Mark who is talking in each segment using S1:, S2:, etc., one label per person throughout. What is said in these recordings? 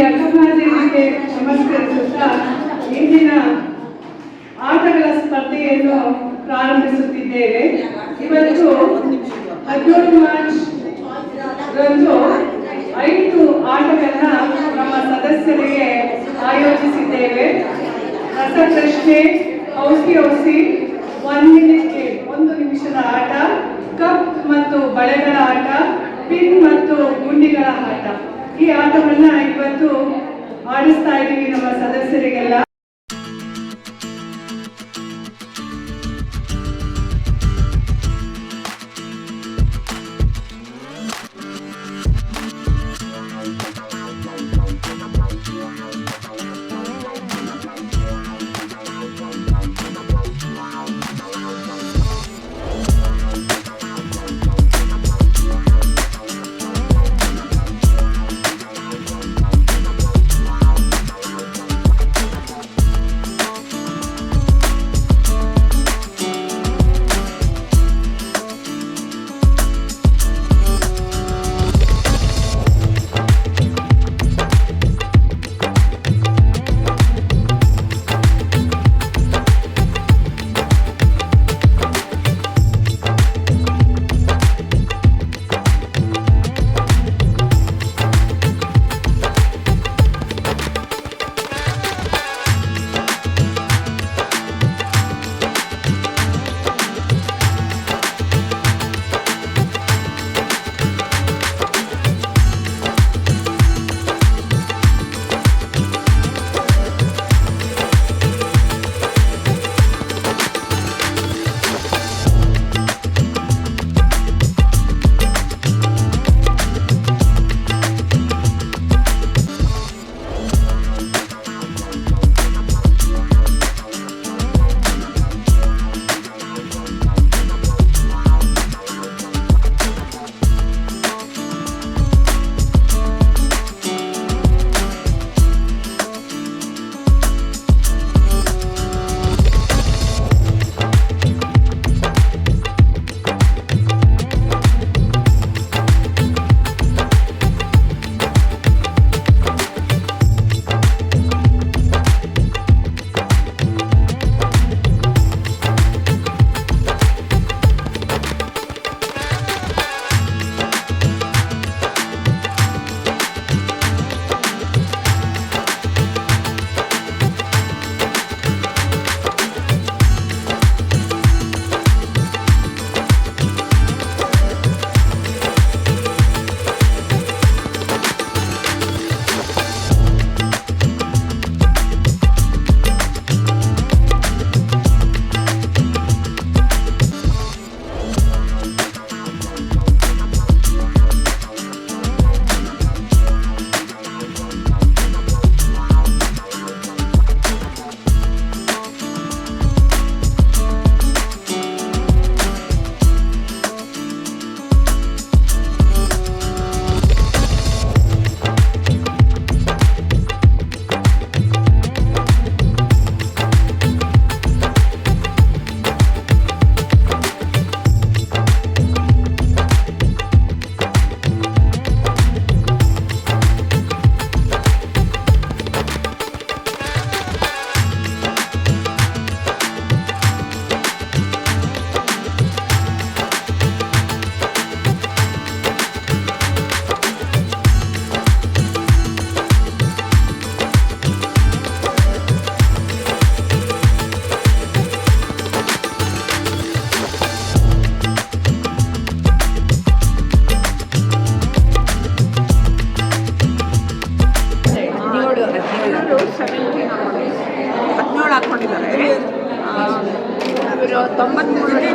S1: ಶ್ರೀ ಅಕ್ಕಮಾದೇವಿಗೆ ನಮಸ್ಕರಿಸುತ್ತಾ ಇಂದಿನ ಆಟಗಳ ಸ್ಪರ್ಧೆಯನ್ನು ಪ್ರಾರಂಭಿಸುತ್ತಿದ್ದೇವೆ. ಇವತ್ತು ಹದಿನೇಳು ಮಾರ್ಚ್ ರಂದು ಐದು ಆಟಗಳನ್ನ ನಮ್ಮ ಸದಸ್ಯರಿಗೆ ಆಯೋಜಿಸಿದ್ದೇವೆ. ರಸಪ್ರಶ್ನೆ, ಔಸಿ ಔಸಿ ಒನ್ ಮಿನಿಟ್ ಒಂದು ನಿಮಿಷದ ಆಟ, ಕಪ್ ಮತ್ತು ಬಳೆಗಳ ಆಟ, ಪಿನ್ ಮತ್ತು ಗುಂಡಿಗಳ ಆಟ. ಈ ಆಟವನ್ನ ಇವತ್ತು ಆಡಿಸ್ತಾ ಇದ್ದೀವಿ ನಮ್ಮ
S2: ಹಾಕ್ಕೊಂಡಿದ್ದಾರೆ ಇವರು ತೊಂಬತ್ಮೂರನೇ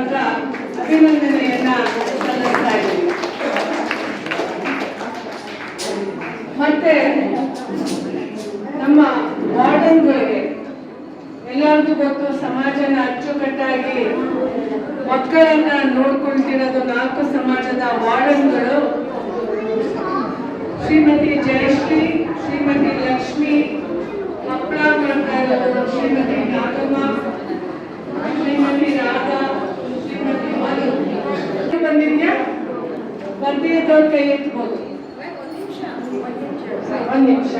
S1: ಮುಖಾಂತರ ಅಭಿನಂದನೆಯನ್ನ ಬರ್ದಿದ್ದವ್ರ ಕೈ ಎತ್ಬೋದು ಒಂದ್ ನಿಮಿಷ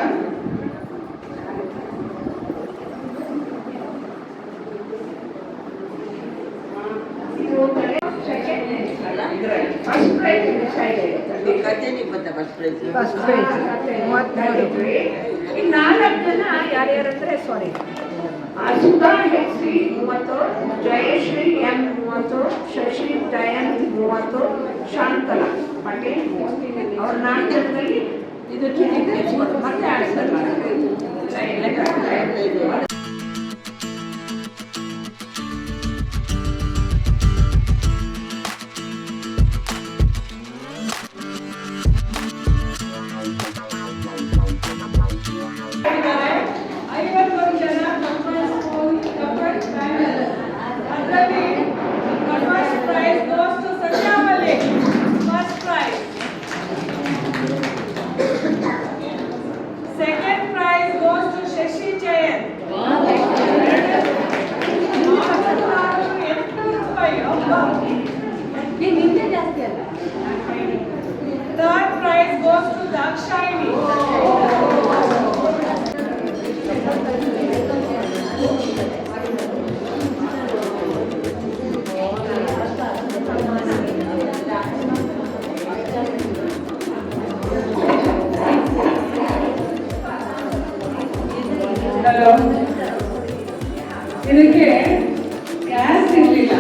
S2: first prize decide first prize ಮೂವತ್ತ್ಮೂರು ಇನ್ನು ನಾಲ್ಕು ಜನ ಯಾರ್ಯಾರಂದ್ರೆ ಸಾರಿ ಸುಧಾ ಹೆಚ್ ಸಿ ಮೂವತ್ತು ಜಯಶ್ರೀ ಎಂ ಮೂವತ್ತು ಶಶಿ ದಯನ್ ಮೂವತ್ತು ಶಾಂತಲಾ ಪಟೇಲ್ ಅವ್ರ ನಾಟಕದಲ್ಲಿ ಇದು ಮತ್ತೆ ಆಡ್ತಾರೆ
S1: ಇದಕ್ಕೆ ಗ್ಯಾಸ್ ಇರಲಿಲ್ಲ.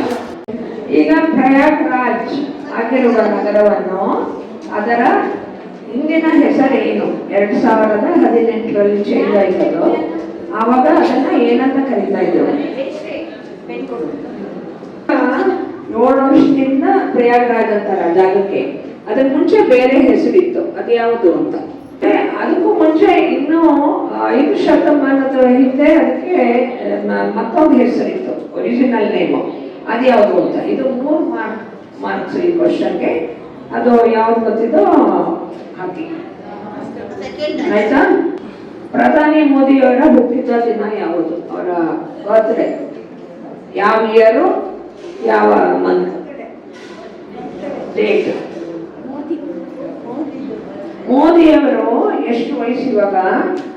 S2: ಈಗ ಪ್ರಯಾಗ್ರಾಜ್ ಆಗಿರುವ ನಗರವನ್ನು ಅದರ ಹಿಂದಿನ ಹೆಸರೇನು? ಎರಡ್ ಸಾವಿರದ ಹದಿನೆಂಟರಲ್ಲಿ ಚೇಂಜ್ ಆಯಿತು ಆವಾಗ ಅದನ್ನ ಏನಂತ ಕರೀತಾ ಇದ್ರು ಏಳು ವರ್ಷದಿಂದ ಪ್ರಯಾಗ್ರಾಜ್ ಅಂತಾರ ಜಾಗಕ್ಕೆ. ಅದಕ್ಕೆ ಮುಂಚೆ ಬೇರೆ ಹೆಸರಿತ್ತು. ಅದು ಯಾವುದು ಅಂತ ಅದಕ್ಕೂ ಮುಂಚೆ ಐದು ಶತಮಾನದ ಹಿಂದೆ ಅದಕ್ಕೆ ಮತ್ತೊಂದು ಹೆಸರಿತ್ತು ಒರಿಜಿನಲ್ ನೇಮು ಅದು ಯಾವುದು ಅಂತ. ಇದು ಮೂರು ಮಾರ್ಕ್ ಮಾರ್ಕ್ಸ್ ಈ ಕ್ವಶನ್ಗೆ ಅದು ಯಾವ್ದು ಗೊತ್ತಿದ್ದೋ? ಹಾಕಿ. ಆಯ್ತಾ? ಪ್ರಧಾನಿ ಮೋದಿಯವರ ಹುಟ್ಟಿದ ದಿನ ಯಾವುದು? ಅವರ ಬರ್ತ್ಡೇ ಯಾವ ಇಯರು ಯಾವ ಮಂತ್ ಡೇಟ್ ಮೋದಿಯವರು ಎಷ್ಟು ವಯಸ್ಸು ಇವಾಗ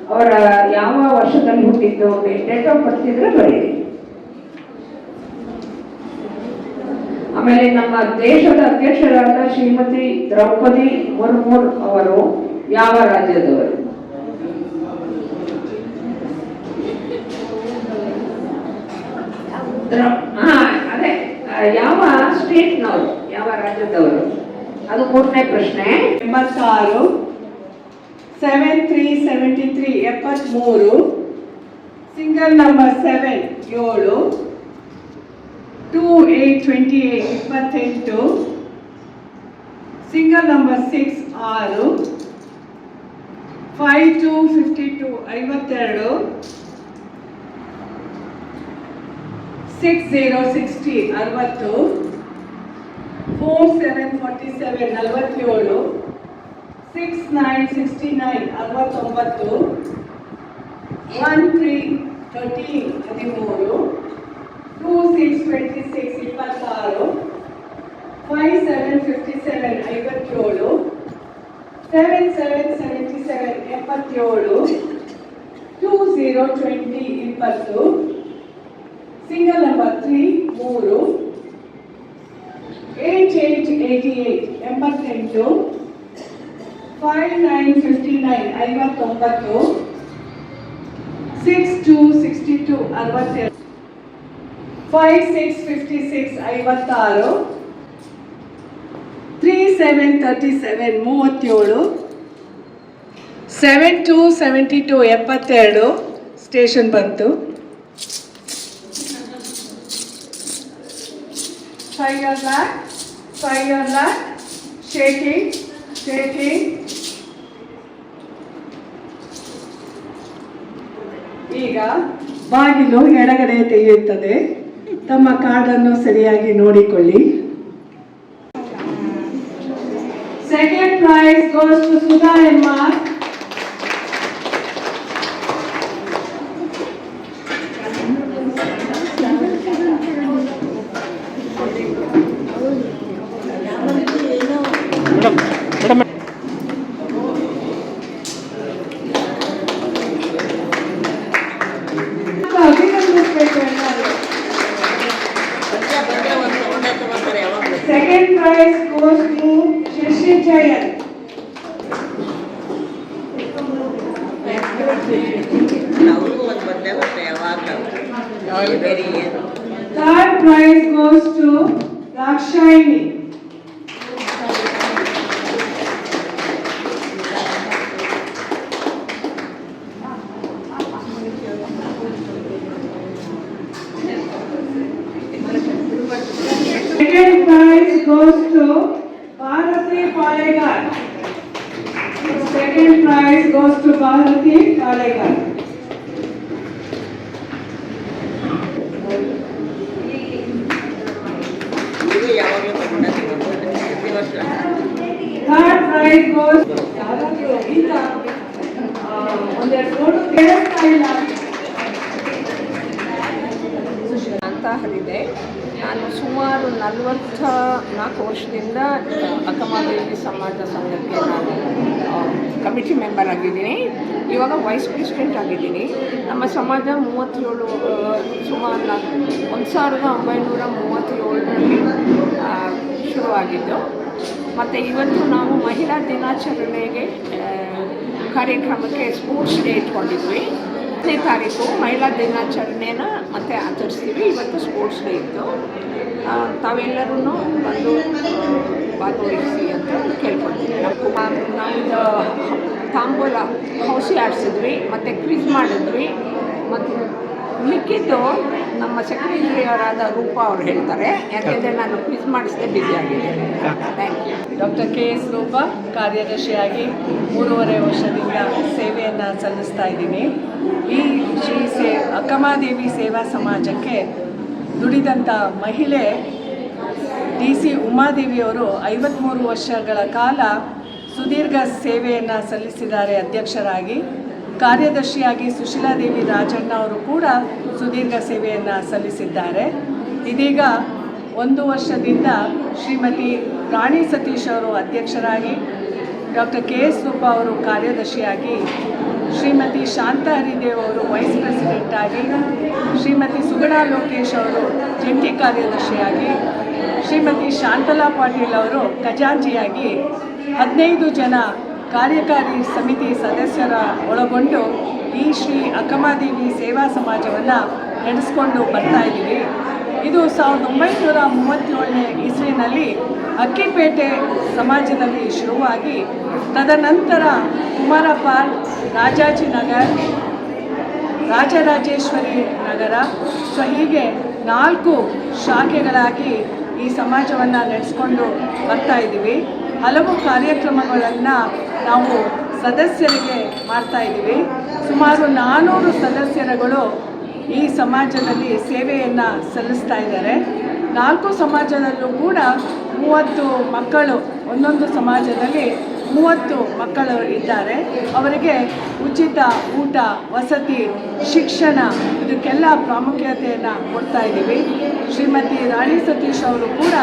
S2: ಅವರ ಯಾವ ವರ್ಷದಲ್ಲಿ ಹುಟ್ಟಿದ್ದು ಡೇಟ್ ಆಫ್ ಬರ್ತ್ ಇದ್ರೆ ಬರೀರಿ. ಆಮೇಲೆ ನಮ್ಮ ದೇಶದ ಅಧ್ಯಕ್ಷರಾದ ಶ್ರೀಮತಿ ದ್ರೌಪದಿ ಮುರ್ಮು ಅವರು ಯಾವ ರಾಜ್ಯದವರು? ಅದೇ ಯಾವ ಸ್ಟೇಟ್ನವರು ಯಾವ ರಾಜ್ಯದವರು? ಅದು ಮೂರನೇ ಪ್ರಶ್ನೆ.
S1: ಎಂಬತ್ತಾರು ಸೆವೆನ್ ತ್ರೀ ಸೆವೆಂಟಿ ತ್ರೀ ಎಪ್ಪತ್ತ್ಮೂರು ಸಿಂಗಲ್ ನಂಬರ್ ಸೆವೆನ್ ಏಳು ಟೂ ಏಯ್ಟ್ ಟ್ವೆಂಟಿ ಏಯ್ಟ್ ಇಪ್ಪತ್ತೆಂಟು ಸಿಂಗಲ್ ನಂಬರ್ ಸಿಕ್ಸ್ ಆರು ಫೈವ್ ಟು ಫಿಫ್ಟಿ ಟು ಐವತ್ತೆರಡು ಸಿಕ್ಸ್ ಝೀರೋ ಸಿಕ್ಸ್ಟಿ ಅರವತ್ತು ಫೋರ್ ಸೆವೆನ್ ಫಾರ್ಟಿ ಸೆವೆನ್ ನಲವತ್ತೇಳು ಸಿಕ್ಸ್ ನೈನ್ ಸಿಕ್ಸ್ಟಿ ನೈನ್ ಅರವತ್ತೊಂಬತ್ತು ಒನ್ ತ್ರೀ ಥರ್ಟೀನ್ ಹದಿಮೂರು two six twenty six ಇಪ್ಪತ್ತಾರು five seven fifty seven ಐವತ್ತೇಳು seven seven seventy seven ಎಪ್ಪತ್ತೇಳು two zero twenty ಇಪ್ಪತ್ತು single number three ಮೂರು eight eight eighty eight ಎಂಬತ್ತೆಂಟು five nine fifty nine ಐವತ್ತೊಂಬತ್ತು six two sixty two ಅರವತ್ತೆರಡು five six fifty six ಐವತ್ತಾರು three seven thirty seven ಮೂವತ್ತೇಳು seven two seventy two ಎಪ್ಪತ್ತೆರಡು station ಬಂತು
S3: five your luck. Luck. Shaking, shaking. ಈಗ ಬಾಗಿಲು ಎಡಗಡೆ ತೆಗೆಯುತ್ತದೆ ತಮ್ಮ ಕಾರ್ಡನ್ನು ಸರಿಯಾಗಿ ನೋಡಿಕೊಳ್ಳಿ second prize goes to Sudha ಎಮ್ಮ
S4: ಅವ್ರಿಗೂ ಒಂದು ಬಂದೇ ಬರುತ್ತೆ ಯಾವಾಗ ಬೇರೆ ಏನು
S3: Third prize goes ಒಂದೆರಡು ಫೋಟೋ ಕೇಳಿಸ್ತಾ ಇಲ್ಲ
S2: ಅಂತ ಹರಿದೆ. ನಾನು ಸುಮಾರು ನಲವತ್ತ ನಾಲ್ಕು ವರ್ಷದಿಂದ ಅಕ್ಕಮಹಾದೇವಿ ಸಮಾಜ ಸಂಘಕ್ಕೆ ನಾನು ಕಮಿಟಿ ಮೆಂಬರ್ ಆಗಿದ್ದೀನಿ. ಇವಾಗ ವೈಸ್ ಪ್ರೆಸಿಡೆಂಟ್ ಆಗಿದ್ದೀನಿ. ನಮ್ಮ ಸಮಾಜ ಮೂವತ್ತೇಳು ಸುಮಾರು ನಾಲ್ಕು, ಒಂದು ಸಾವಿರದ ಒಂಬೈನೂರ ಮೂವತ್ತೇಳರಲ್ಲಿ ಶುರುವಾಗಿದ್ದು. ಮತ್ತು ಇವತ್ತು ನಾವು ಮಹಿಳಾ ದಿನಾಚರಣೆಗೆ ಕಾರ್ಯಕ್ರಮಕ್ಕೆ ಸ್ಪೋರ್ಟ್ಸ್ ಡೇ ಇಟ್ಕೊಂಡಿದ್ವಿ. ಹತ್ತನೇ ತಾರೀಕು ಮಹಿಳಾ ದಿನಾಚರಣೆನ ಮತ್ತೆ ಆಚರಿಸ್ತೀವಿ. ಇವತ್ತು ಸ್ಪೋರ್ಟ್ಸ್ ಡೇ ಇತ್ತು. ತಾವೆಲ್ಲರೂ ಬಂದು, ಭಾಗವಹಿಸಿ ಅಂತ ಕೇಳ್ಕೊಳ್ತೀವಿ ನಾವು ತಾಂಬೂಲ ಹೌಸಿ ಆಡಿಸಿದ್ವಿ ಮತ್ತು ಕ್ವಿಜ್ ಮಾಡಿದ್ವಿ, ಮತ್ತು ಮಿಕ್ಕಿದ್ದು ನಮ್ಮ ಸೆಕ್ರೆಟರಿಯವರಾದ ರೂಪ ಅವರು ಹೇಳ್ತಾರೆ. ಯಾಕೆಂದರೆ ನಾನು ಕ್ವಿಸ್ ಮಾಡಿಸದೆ ಬ್ಯುಸಿ ಆಗಿದ್ದೇನೆ
S1: ಡಾಕ್ಟರ್ ಕೆ ಎಸ್ ರೂಪ, ಕಾರ್ಯದರ್ಶಿಯಾಗಿ ಮೂರುವರೆ ವರ್ಷದಿಂದ ಸೇವೆಯನ್ನು ಸಲ್ಲಿಸ್ತಾ ಇದ್ದೀನಿ. ಈ ಶ್ರೀ ಸೇ, ಅಕ್ಕಮಾದೇವಿ ಸೇವಾ ಸಮಾಜಕ್ಕೆ ದುಡಿದಂಥ ಮಹಿಳೆ ಡಿ ಸಿ ಉಮಾದೇವಿಯವರು ಐವತ್ತ್ಮೂರು ವರ್ಷಗಳ ಕಾಲ ಸುದೀರ್ಘ ಸೇವೆಯನ್ನು ಸಲ್ಲಿಸಿದ್ದಾರೆ ಅಧ್ಯಕ್ಷರಾಗಿ. ಕಾರ್ಯದರ್ಶಿಯಾಗಿ ಸುಶೀಲಾ ದೇವಿ ರಾಜಣ್ಣ ಅವರು ಕೂಡ ಸುದೀರ್ಘ ಸೇವೆಯನ್ನು ಸಲ್ಲಿಸಿದ್ದಾರೆ. ಇದೀಗ ಒಂದು ವರ್ಷದಿಂದ ಶ್ರೀಮತಿ ರಾಣಿ ಸತೀಶ್ ಅವರು ಅಧ್ಯಕ್ಷರಾಗಿ ಡಾಕ್ಟರ್ ಕೆ ಎಸ್ ರೂಪ ಅವರು ಕಾರ್ಯದರ್ಶಿಯಾಗಿ ಶ್ರೀಮತಿ ಶಾಂತ ಹರಿದೇವ್ ಅವರು ವೈಸ್ ಪ್ರೆಸಿಡೆಂಟ್ ಆಗಿ, ಶ್ರೀಮತಿ ಸುಗಣ ಲೋಕೇಶ್ ಅವರು ಜಂಟಿ ಕಾರ್ಯದರ್ಶಿಯಾಗಿ, ಶ್ರೀಮತಿ ಶಾಂತಲಾ ಪಾಟೀಲ್ ಅವರು ಖಜಾಂಚಿಯಾಗಿ ಹದಿನೈದು ಜನ ಕಾರ್ಯಕಾರಿ ಸಮಿತಿ ಸದಸ್ಯರ ಒಳಗೊಂಡು ಈ ಶ್ರೀ ಅಕ್ಕಮಾದೇವಿ ಸೇವಾ ಸಮಾಜವನ್ನು ನಡೆಸ್ಕೊಂಡು ಬರ್ತಾ ಇದ್ದೀವಿ. ಇದು ಸಾವಿರದ ಒಂಬೈನೂರ ಮೂವತ್ತೇಳನೇ ಇಸ್ವಿನಲ್ಲಿ ಅಕ್ಕಿಪೇಟೆ ಸಮಾಜದಲ್ಲಿ ಶುರುವಾಗಿ, ತದನಂತರ ಕುಮಾರಪ್ಪ ರಾಜಾಜಿನಗರ್ ರಾಜರಾಜೇಶ್ವರಿ ನಗರ, ಸೊ ಹೀಗೆ ನಾಲ್ಕು ಶಾಖೆಗಳಾಗಿ ಈ ಸಮಾಜವನ್ನು ನಡೆಸ್ಕೊಂಡು ಬರ್ತಾ ಇದ್ದೀವಿ. ಹಲವು ಕಾರ್ಯಕ್ರಮಗಳನ್ನು ನಾವು ಸದಸ್ಯರಿಗೆ ಮಾಡ್ತಾ ಇದ್ದೀವಿ. ಸುಮಾರು ನಾನ್ನೂರು ಸದಸ್ಯರುಗಳು ಈ ಸಮಾಜದಲ್ಲಿ ಸೇವೆಯನ್ನು ಸಲ್ಲಿಸ್ತಾ ಇದ್ದಾರೆ. ನಾಲ್ಕು ಸಮಾಜದಲ್ಲೂ ಕೂಡ ಮೂವತ್ತು ಮಕ್ಕಳು, ಒಂದೊಂದು ಸಮಾಜದಲ್ಲಿ ಮೂವತ್ತು ಮಕ್ಕಳು ಇದ್ದಾರೆ. ಅವರಿಗೆ ಉಚಿತ ಊಟ, ವಸತಿ, ಶಿಕ್ಷಣ ಇದಕ್ಕೆಲ್ಲ ಪ್ರಾಮುಖ್ಯತೆಯನ್ನು ಕೊಡ್ತಾ ಇದ್ದೀವಿ. ಶ್ರೀಮತಿ ರಾಣಿ ಸತೀಶ್ ಅವರು ಕೂಡ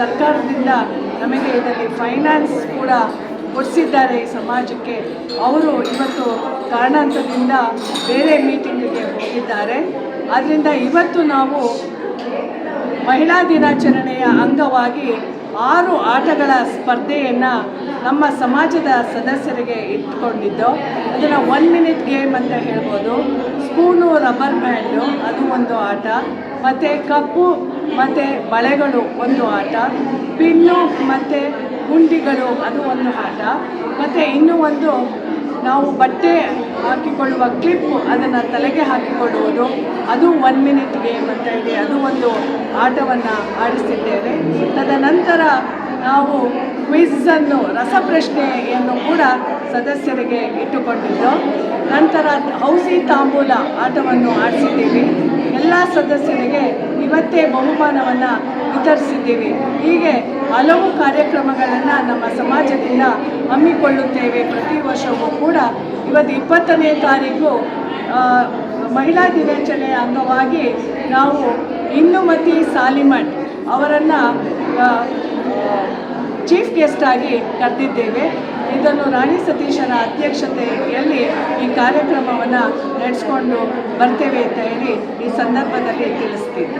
S1: ಸರ್ಕಾರದಿಂದ ನಮಗೆ ಇದರಲ್ಲಿ ಫೈನಾನ್ಸ್ ಕೂಡ ಕೊಡಿಸಿದ್ದಾರೆ ಈ ಸಮಾಜಕ್ಕೆ. ಅವರು ಇವತ್ತು ಕಾರಣಾಂತರದಿಂದ ಬೇರೆ ಮೀಟಿಂಗಿಗೆ ಹೋಗಿದ್ದಾರೆ. ಆದ್ದರಿಂದ ಇವತ್ತು ನಾವು ಮಹಿಳಾ ದಿನಾಚರಣೆಯ ಅಂಗವಾಗಿ ಆರು ಆಟಗಳ ಸ್ಪರ್ಧೆಯನ್ನು ನಮ್ಮ ಸಮಾಜದ ಸದಸ್ಯರಿಗೆ ಇಟ್ಕೊಂಡಿದ್ದು. ಅದನ್ನು ಒನ್ ಮಿನಿಟ್ ಗೇಮ್ ಅಂತ ಹೇಳ್ಬೋದು. ಸ್ಪೂನು ರಬ್ಬರ್ ಬ್ಯಾಂಡು ಅದು ಒಂದು ಆಟ. ಮತ್ತು ಕಪ್ಪು ಮತ್ತು ಬಳೆಗಳು ಒಂದು ಆಟ, ಪಿನ್ನು ಮತ್ತು ಗುಂಡಿಗಳು ಅದು ಒಂದು ಆಟ. ಮತ್ತು ಇನ್ನೂ ಒಂದು ನಾವು ಬಟ್ಟೆ ಹಾಕಿಕೊಳ್ಳುವ ಕ್ಲಿಪ್ ಅದನ್ನು ತಲೆಗೆ ಹಾಕಿಕೊಳ್ಳುವುದು. ಅದು ಒನ್ ಮಿನಿಟ್ ಗೇಮ್ ಅಂತ ಇದೆ. ಅದು ಒಂದು ಆಟವನ್ನು ಆಡಿಸಿದ್ದೇವೆ ತದನಂತರ ನಾವು ಕ್ವಿಝನ್ನು ರಸಪ್ರಶ್ನೆಯನ್ನು ಕೂಡ ಸದಸ್ಯರಿಗೆ ಇಟ್ಟುಕೊಂಡಿದ್ದು. ನಂತರ ಹೌಸಿ ತಾಂಬೂಲ ಆಟವನ್ನು ಆಡಿಸಿದ್ದೀವಿ. ಎಲ್ಲ ಸದಸ್ಯರಿಗೆ ಇವತ್ತೇ ಬಹುಮಾನವನ್ನು ವಿತರಿಸಿದ್ದೀವಿ. ಹೀಗೆ ಹಲವು ಕಾರ್ಯಕ್ರಮಗಳನ್ನು ನಮ್ಮ ಸಮಾಜದಿಂದ ಹಮ್ಮಿಕೊಳ್ಳುತ್ತೇವೆ. ಪ್ರತಿ ವರ್ಷವೂ ಕೂಡ ಇವತ್ತು ಇಪ್ಪತ್ತನೇ ತಾರೀಕು ಮಹಿಳಾ ದಿನಾಚರಣೆಯ ಅಂಗವಾಗಿ ನಾವು ಇಂದುಮತಿ ಸಾಲಿಮಠ್ ಅವರನ್ನು ಚೀಫ್ ಗೆಸ್ಟ್ ಆಗಿ ಕರೆದಿದ್ದೇವೆ. ಇದನ್ನು ರಾಣಿ ಸತೀಶನ ಅಧ್ಯಕ್ಷತೆಯಲ್ಲಿ ಈ ಕಾರ್ಯಕ್ರಮವನ್ನು ನಡೆಸ್ಕೊಂಡು ಬರ್ತೇವೆ ಅಂತ ಹೇಳಿ ಈ ಸಂದರ್ಭದಲ್ಲಿ ತಿಳಿಸ್ತೀನಿ.